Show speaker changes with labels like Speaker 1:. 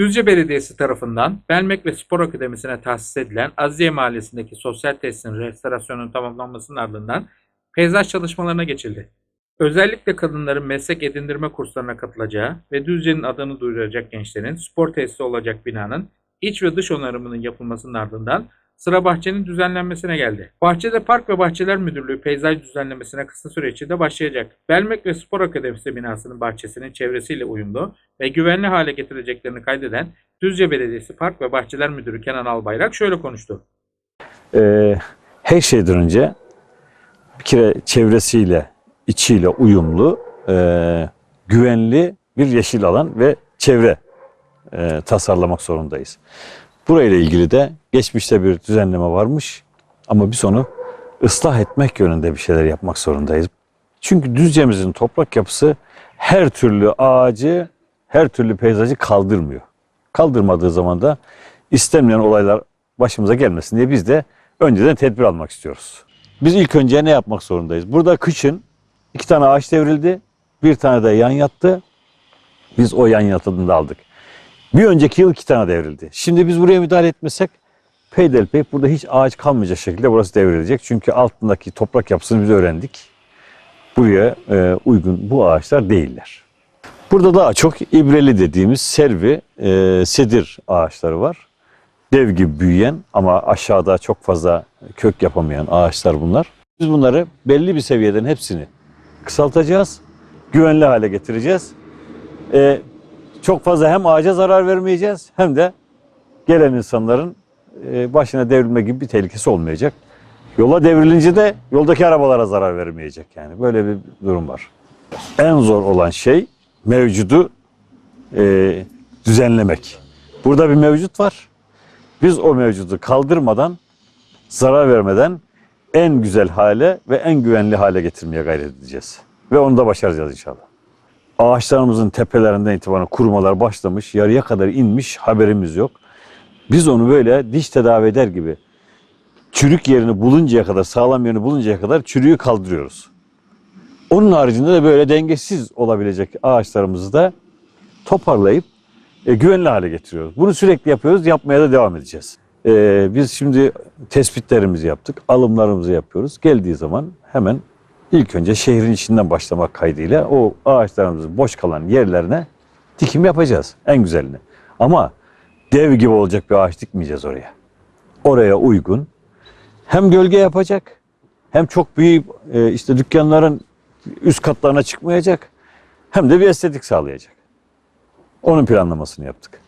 Speaker 1: Düzce Belediyesi tarafından Belmek ve Spor Akademisi'ne tahsis edilen Aziye Mahallesi'ndeki sosyal tesisin restorasyonunun tamamlanmasının ardından peyzaj çalışmalarına geçildi. Özellikle kadınların meslek edindirme kurslarına katılacağı ve Düzce'nin adını duyuracak gençlerin spor tesisi olacak binanın iç ve dış onarımının yapılmasının ardından sıra bahçenin düzenlenmesine geldi. Bahçede Park ve Bahçeler Müdürlüğü peyzaj düzenlemesine kısa süre içinde başlayacak. Belmek ve Spor Akademisi binasının bahçesinin çevresiyle uyumlu ve güvenli hale getireceklerini kaydeden Düzce Belediyesi Park ve Bahçeler Müdürü Kenan Albayrak şöyle konuştu.
Speaker 2: Ee, her şeyden önce bir kere çevresiyle, içiyle uyumlu, e, güvenli bir yeşil alan ve çevre e, tasarlamak zorundayız. Burayla ilgili de geçmişte bir düzenleme varmış ama biz onu ıslah etmek yönünde bir şeyler yapmak zorundayız. Çünkü Düzce'mizin toprak yapısı her türlü ağacı, her türlü peyzajı kaldırmıyor. Kaldırmadığı zaman da istenmeyen olaylar başımıza gelmesin diye biz de önceden tedbir almak istiyoruz. Biz ilk önce ne yapmak zorundayız? Burada kışın iki tane ağaç devrildi, bir tane de yan yattı. Biz o yan yatını da aldık. Bir önceki yıl iki tane devrildi. Şimdi biz buraya müdahale etmesek peyderpey burada hiç ağaç kalmayacak şekilde burası devrilecek. Çünkü altındaki toprak yapısını biz öğrendik. Buraya e, uygun bu ağaçlar değiller. Burada daha çok ibreli dediğimiz servi, e, sedir ağaçları var. Dev gibi büyüyen ama aşağıda çok fazla kök yapamayan ağaçlar bunlar. Biz bunları belli bir seviyeden hepsini kısaltacağız, güvenli hale getireceğiz. E, çok fazla hem ağaca zarar vermeyeceğiz hem de gelen insanların e, başına devrilme gibi bir tehlikesi olmayacak. Yola devrilince de yoldaki arabalara zarar vermeyecek yani. Böyle bir durum var. En zor olan şey mevcudu e, düzenlemek. Burada bir mevcut var. Biz o mevcudu kaldırmadan, zarar vermeden en güzel hale ve en güvenli hale getirmeye gayret edeceğiz. Ve onu da başaracağız inşallah. Ağaçlarımızın tepelerinden itibaren kurumalar başlamış, yarıya kadar inmiş haberimiz yok. Biz onu böyle diş tedavi eder gibi çürük yerini buluncaya kadar, sağlam yerini buluncaya kadar çürüğü kaldırıyoruz. Onun haricinde de böyle dengesiz olabilecek ağaçlarımızı da toparlayıp e, güvenli hale getiriyoruz. Bunu sürekli yapıyoruz, yapmaya da devam edeceğiz. E, biz şimdi tespitlerimizi yaptık, alımlarımızı yapıyoruz. Geldiği zaman hemen ilk önce şehrin içinden başlamak kaydıyla o ağaçlarımızın boş kalan yerlerine dikim yapacağız en güzelini. Ama dev gibi olacak bir ağaç dikmeyeceğiz oraya. Oraya uygun hem gölge yapacak hem çok büyük e, işte dükkanların üst katlarına çıkmayacak hem de bir estetik sağlayacak. Onun planlamasını yaptık.